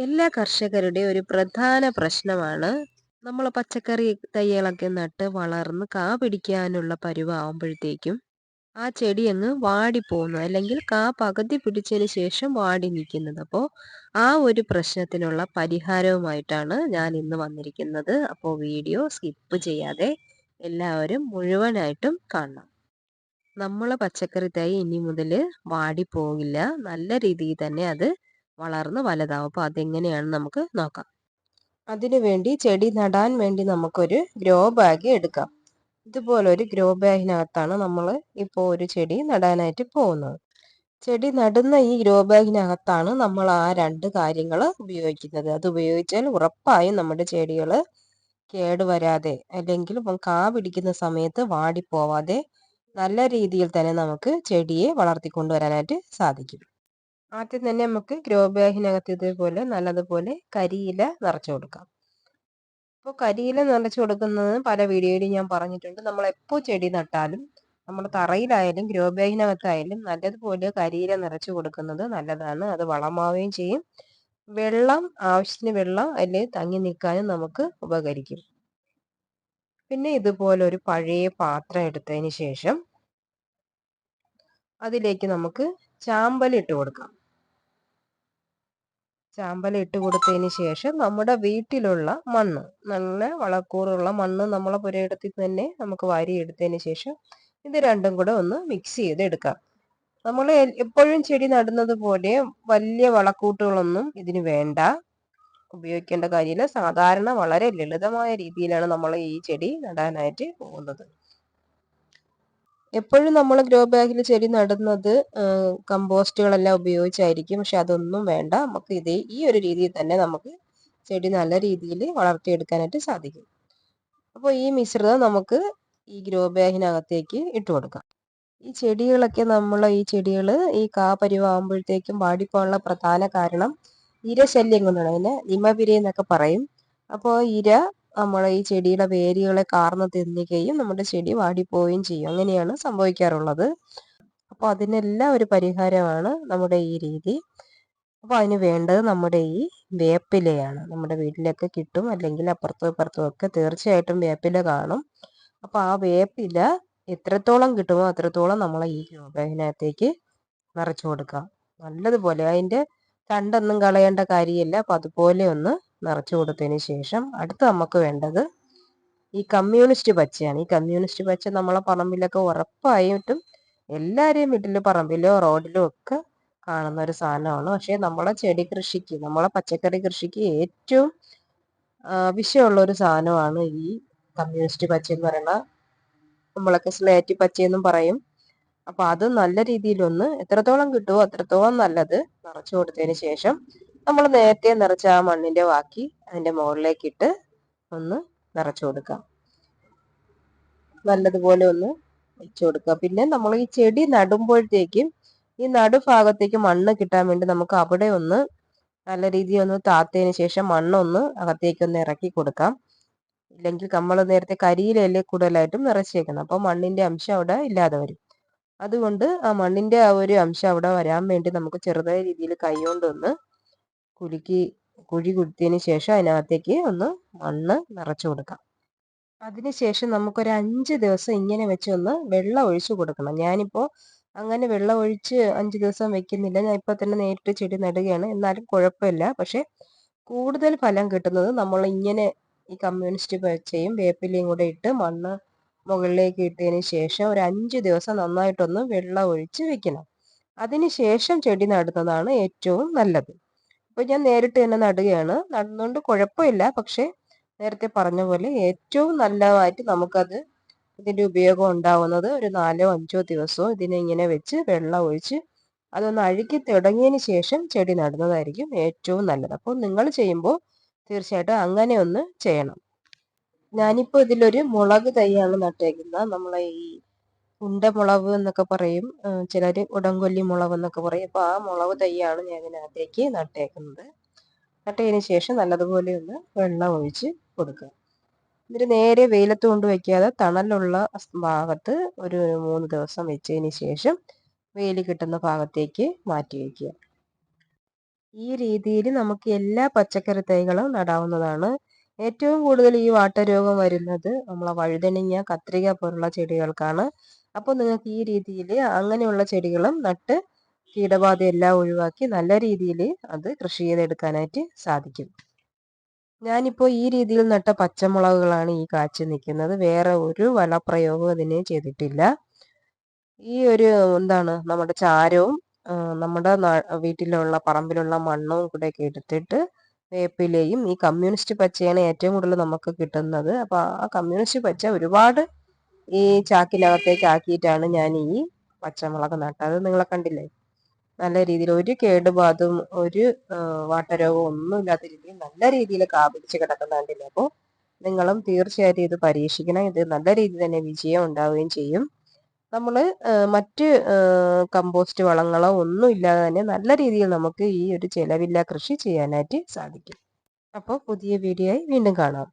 എല്ലാ കർഷകരുടെ ഒരു പ്രധാന പ്രശ്നമാണ് നമ്മൾ പച്ചക്കറി തൈകളൊക്കെ നട്ട് വളർന്ന് കാ പിടിക്കാനുള്ള പരുവാകുമ്പോഴത്തേക്കും ആ ചെടി അങ്ങ് വാടിപ്പോകുന്നു അല്ലെങ്കിൽ കാ പകുതി പിടിച്ചതിന് ശേഷം വാടി നിൽക്കുന്നത്. അപ്പോൾ ആ ഒരു പ്രശ്നത്തിനുള്ള പരിഹാരവുമായിട്ടാണ് ഞാൻ ഇന്ന് വന്നിരിക്കുന്നത്. അപ്പോൾ വീഡിയോ സ്കിപ്പ് ചെയ്യാതെ എല്ലാവരും മുഴുവനായിട്ടും കാണണം. നമ്മളെ പച്ചക്കറി തൈ ഇനി മുതൽ വാടിപ്പോകില്ല. നല്ല രീതിയിൽ തന്നെ അത് വളർന്ന് വലുതാവും. അപ്പോൾ അതെങ്ങനെയാണ് നമുക്ക് നോക്കാം. അതിനു വേണ്ടി ചെടി നടാൻ വേണ്ടി നമുക്കൊരു ഗ്രോ ബാഗ് എടുക്കാം. ഇതുപോലൊരു ഗ്രോ ബാഗിനകത്താണ് നമ്മൾ ഇപ്പോൾ ഒരു ചെടി നടാനായിട്ട് പോകുന്നത്. ചെടി നടുന്ന ഈ ഗ്രോ ബാഗിനകത്താണ് നമ്മൾ ആ രണ്ട് കാര്യങ്ങൾ ഉപയോഗിക്കുന്നത്. അത് ഉപയോഗിച്ചാൽ ഉറപ്പായും നമ്മുടെ ചെടികൾ കേടുവരാതെ അല്ലെങ്കിൽ കാ പിടിക്കുന്ന സമയത്ത് വാടിപ്പോവാതെ നല്ല രീതിയിൽ തന്നെ നമുക്ക് ചെടിയെ വളർത്തിക്കൊണ്ടുവരാനായിട്ട് സാധിക്കും. ആദ്യം തന്നെ നമുക്ക് ഗ്രോ ബാഗിനകത്ത് ഇതേപോലെ നല്ലതുപോലെ കരിയില നിറച്ചു കൊടുക്കാം. അപ്പോൾ കരിയില നിറച്ചു കൊടുക്കുന്നത് പല വീഡിയോയിലും ഞാൻ പറഞ്ഞിട്ടുണ്ട്. നമ്മൾ എപ്പോൾ ചെടി നട്ടാലും നമ്മൾ തറയിലായാലും ഗ്രോ ബാഗിനകത്തായാലും നല്ലതുപോലെ കരിയില നിറച്ചു കൊടുക്കുന്നത് നല്ലതാണ്. അത് വളമാവുകയും ചെയ്യും. വെള്ളം ആവശ്യത്തിന് വെള്ളം അതിൽ തങ്ങി നിൽക്കാനും നമുക്ക് ഉപകരിക്കും. പിന്നെ ഇതുപോലെ ഒരു പഴയ പാത്രം എടുത്തതിന് ശേഷം അതിലേക്ക് നമുക്ക് ചാമ്പൽ ഇട്ട് കൊടുക്കാം. ചാമ്പല ഇട്ട് കൊടുത്തതിന് ശേഷം നമ്മുടെ വീട്ടിലുള്ള മണ്ണ് നല്ല വളക്കൂറുള്ള മണ്ണ് നമ്മളെ പുരയിടത്തിൽ തന്നെ നമുക്ക് വാരി എടുത്തതിന് ശേഷം ഇത് രണ്ടും കൂടെ ഒന്ന് മിക്സ് ചെയ്തെടുക്കാം. നമ്മൾ എപ്പോഴും ചെടി നടുന്നത് പോലെ വലിയ വളക്കൂട്ടുകളൊന്നും ഇതിന് വേണ്ട. ഉപയോഗിക്കേണ്ട കാര്യമില്ല. സാധാരണ വളരെ ലളിതമായ രീതിയിലാണ് നമ്മൾ ഈ ചെടി നടാനായിട്ട് പോകുന്നത്. എപ്പോഴും നമ്മൾ ഗ്രോ ബാഗിൽ ചെടി നടുന്നത് കമ്പോസ്റ്റുകളെല്ലാം ഉപയോഗിച്ചായിരിക്കും. പക്ഷെ അതൊന്നും വേണ്ട. നമുക്ക് ഇതേ ഈ ഒരു രീതിയിൽ തന്നെ നമുക്ക് ചെടി നല്ല രീതിയിൽ വളർത്തിയെടുക്കാനായിട്ട് സാധിക്കും. അപ്പോൾ ഈ മിശ്രിതം നമുക്ക് ഈ ഗ്രോ ബാഗിനകത്തേക്ക് ഇട്ട് കൊടുക്കാം. ഈ ചെടികളൊക്കെ നമ്മൾ ഈ ചെടികൾ ഈ കാ പരിവാകുമ്പോഴത്തേക്കും വാടിപ്പോകാനുള്ള പ്രധാന കാരണം ഇരശല്യം കൊണ്ടാണ്. അതിനെ നിമപിര എന്നൊക്കെ പറയും. അപ്പോൾ ഇര നമ്മളെ ഈ ചെടിയുടെ വേരുകളെ കാർന്ന് തിന്നുകയും നമ്മുടെ ചെടി വാടിപ്പോവുകയും ചെയ്യും. അങ്ങനെയാണ് സംഭവിക്കാറുള്ളത്. അപ്പോൾ അതിനെല്ലാം ഒരു പരിഹാരമാണ് നമ്മുടെ ഈ രീതി. അപ്പോൾ അതിന് വേണ്ടത് നമ്മുടെ ഈ വേപ്പിലയാണ്. നമ്മുടെ വീട്ടിലൊക്കെ കിട്ടും. അല്ലെങ്കിൽ അപ്പുറത്തും ഇപ്പുറത്തും ഒക്കെ തീർച്ചയായിട്ടും വേപ്പില കാണും. അപ്പോൾ ആ വേപ്പില എത്രത്തോളം കിട്ടുമോ അത്രത്തോളം നമ്മൾ ഈ രൂപേനകത്തേക്ക് നിറച്ചു കൊടുക്കുക നല്ലതുപോലെ. അതിന്റെ തണ്ടൊന്നും കളയേണ്ട കാര്യമില്ല. അപ്പം അതുപോലെ ഒന്ന് നിറച്ചു കൊടുത്തതിന് ശേഷം അടുത്ത് നമുക്ക് വേണ്ടത് ഈ കമ്മ്യൂണിസ്റ്റ് പച്ചയാണ്. ഈ കമ്മ്യൂണിസ്റ്റ് പച്ച നമ്മളെ പറമ്പിലൊക്കെ ഉറപ്പായിട്ടും എല്ലാവരെയും വീട്ടിൽ പറമ്പിലോ റോഡിലോ ഒക്കെ കാണുന്ന ഒരു സാധനമാണ്. പക്ഷേ നമ്മളെ ചെടി കൃഷിക്ക് നമ്മളെ പച്ചക്കറി കൃഷിക്ക് ഏറ്റവും വിഷയമുള്ള ഒരു സാധനമാണ് ഈ കമ്മ്യൂണിസ്റ്റ് പച്ച എന്ന് പറയുന്ന നമ്മളൊക്കെ സ്ലേറ്റ് പച്ചയെന്നും പറയും. അപ്പൊ അത് നല്ല രീതിയിലൊന്ന് എത്രത്തോളം കിട്ടുമോ അത്രത്തോളം നല്ലത് നിറച്ചു കൊടുത്തതിന് ശേഷം നമ്മൾ നേരത്തെ നിറച്ച ആ മണ്ണിന്റെ ബാക്കി അതിന്റെ മുകളിലേക്ക് ഇട്ട് ഒന്ന് നിറച്ചു കൊടുക്കാം. നല്ലതുപോലെ ഒന്ന് വെച്ചു കൊടുക്കുക പിന്നെ നമ്മൾ ഈ ചെടി നടുമ്പോഴത്തേക്കും ഈ നടുഭാഗത്തേക്ക് മണ്ണ് കിട്ടാൻ വേണ്ടി നമുക്ക് അവിടെ ഒന്ന് നല്ല രീതിയിൽ ഒന്ന് താത്തതിന് ശേഷം മണ്ണൊന്ന് അകത്തേക്ക് ഒന്ന് ഇറക്കി കൊടുക്കാം. ഇല്ലെങ്കിൽ നമ്മൾ നേരത്തെ കരിയിലല്ലേ കൂടുതലായിട്ടും നിറച്ചേക്കണം അപ്പോൾ മണ്ണിന്റെ അംശം അവിടെ ഇല്ലാതെ വരും. അതുകൊണ്ട് ആ മണ്ണിന്റെ ആ ഒരു അംശം അവിടെ വരാൻ വേണ്ടി നമുക്ക് ചെറുതായ രീതിയിൽ കൈകൊണ്ടൊന്ന് കുലുക്കി കുഴി കുത്തിയതിന് ശേഷം അതിനകത്തേക്ക് ഒന്ന് മണ്ണ് നിറച്ചു കൊടുക്കാം. അതിനുശേഷം നമുക്കൊരു അഞ്ച് ദിവസം ഇങ്ങനെ വെച്ച് ഒന്ന് വെള്ളം ഒഴിച്ചു കൊടുക്കണം. ഞാനിപ്പോൾ അങ്ങനെ വെള്ളം ഒഴിച്ച് അഞ്ച് ദിവസം വെക്കുന്നില്ല. ഞാൻ ഇപ്പോൾ തന്നെ നേരിട്ട് ചെടി നടുകയാണ്. എന്നാലും കുഴപ്പമില്ല. പക്ഷേ കൂടുതൽ ഫലം കിട്ടുന്നത് നമ്മൾ ഇങ്ങനെ ഈ കമ്മ്യൂണിസ്റ്റ് പച്ചയും വേപ്പിലയും കൂടെ ഇട്ട് മണ്ണ് മുകളിലേക്ക് ഇട്ടതിന് ശേഷം ഒരു അഞ്ച് ദിവസം നന്നായിട്ടൊന്ന് വെള്ളം ഒഴിച്ച് വെക്കണം. അതിനുശേഷം ചെടി നടുന്നതാണ് ഏറ്റവും നല്ലത്. അപ്പോൾ ഞാൻ നേരിട്ട് തന്നെ നടുകയാണ്. നടന്നുകൊണ്ട് കുഴപ്പമില്ല. പക്ഷേ നേരത്തെ പറഞ്ഞ പോലെ ഏറ്റവും നല്ലതായിട്ട് നമുക്കത് ഇതിന്റെ ഉപയോഗം ഉണ്ടാവുന്നത് ഒരു നാലോ അഞ്ചോ ദിവസവും ഇതിനെ ഇങ്ങനെ വെച്ച് വെള്ളം ഒഴിച്ച് അതൊന്ന് അഴുകി തുടങ്ങിയതിന് ശേഷം ചെടി നടുന്നതായിരിക്കും ഏറ്റവും നല്ലത്. അപ്പോൾ നിങ്ങൾ ചെയ്യുമ്പോൾ തീർച്ചയായിട്ടും അങ്ങനെ ഒന്ന് ചെയ്യണം. ഞാനിപ്പോൾ ഇതിലൊരു മുളക് തൈയാണ് നട്ടേക്കുന്നത്. നമ്മളെ ഈ ഉണ്ടമുളക് എന്നൊക്കെ പറയും. ചിലർ ഉടംകൊല്ലി മുളക് എന്നൊക്കെ പറയും. അപ്പോൾ ആ മുളക് തൈയാണ് ഞാൻ ഇതിനകത്തേക്ക് നട്ടേക്കുന്നത്. നട്ടതിന് ശേഷം നല്ലതുപോലെ ഒന്ന് വെള്ളം ഒഴിച്ച് കൊടുക്കുക. എന്നിട്ട് നേരെ വെയിലത്ത് കൊണ്ട് വയ്ക്കാതെ തണലുള്ള ഭാഗത്ത് ഒരു മൂന്ന് ദിവസം വെച്ചതിന് ശേഷം വെയിൽ കിട്ടുന്ന ഭാഗത്തേക്ക് മാറ്റി വയ്ക്കുക ഈ രീതിയിൽ നമുക്ക് എല്ലാ പച്ചക്കറി തൈകളും നടാവുന്നതാണ്. ഏറ്റവും കൂടുതൽ ഈ വാട്ടരോഗം വരുന്നത് നമ്മളെ വഴുതനങ്ങ കത്രിക പോലുള്ള ചെടികൾക്കാണ്. അപ്പോൾ നിങ്ങൾക്ക് ഈ രീതിയിൽ അങ്ങനെയുള്ള ചെടികളും നട്ട് കീടബാധയെല്ലാം ഒഴിവാക്കി നല്ല രീതിയിൽ അത് കൃഷി ചെയ്തെടുക്കാനായിട്ട് സാധിക്കും. ഞാനിപ്പോൾ ഈ രീതിയിൽ നട്ട പച്ചമുളകുകളാണ് ഈ കാച്ചു നിൽക്കുന്നത്. വേറെ ഒരു വളപ്രയോഗവും അതിന് ചെയ്തിട്ടില്ല. ഈ ഒരു എന്താണ് നമ്മുടെ ചാരവും നമ്മുടെ വീട്ടിലുള്ള പറമ്പിലുള്ള മണ്ണും കൂടെ ഒക്കെ എടുത്തിട്ട് വേപ്പിലയും ഈ കമ്മ്യൂണിസ്റ്റ് പച്ചയാണ് ഏറ്റവും കൂടുതൽ നമുക്ക് കിട്ടുന്നത്. അപ്പോൾ ആ കമ്മ്യൂണിസ്റ്റ് പച്ച ഒരുപാട് ഈ ചാക്കിനകത്തേക്ക് ആക്കിയിട്ടാണ് ഞാൻ ഈ പച്ചമുളക് നട്ടത്. നിങ്ങളെ കണ്ടില്ലേ? നല്ല രീതിയിൽ ഒരു കേടുപാതും ഒരു വാട്ടരോഗവും ഒന്നും ഇല്ലാത്ത രീതിയിൽ നല്ല രീതിയിൽ കാപിടിച്ച് കിടക്കുന്ന അപ്പോൾ നിങ്ങളും തീർച്ചയായിട്ടും ഇത് പരീക്ഷിക്കണം. ഇത് നല്ല രീതിയിൽ തന്നെ വിജയം ഉണ്ടാവുകയും ചെയ്യും. നമ്മൾ മറ്റ് കമ്പോസ്റ്റ് വളങ്ങളോ ഒന്നും ഇല്ലാതെ തന്നെ നല്ല രീതിയിൽ നമുക്ക് ഈ ഒരു ചിലവില്ല കൃഷി ചെയ്യാനായിട്ട് സാധിക്കും. അപ്പോൾ പുതിയ വീഡിയോ ആയി വീണ്ടും കാണാം.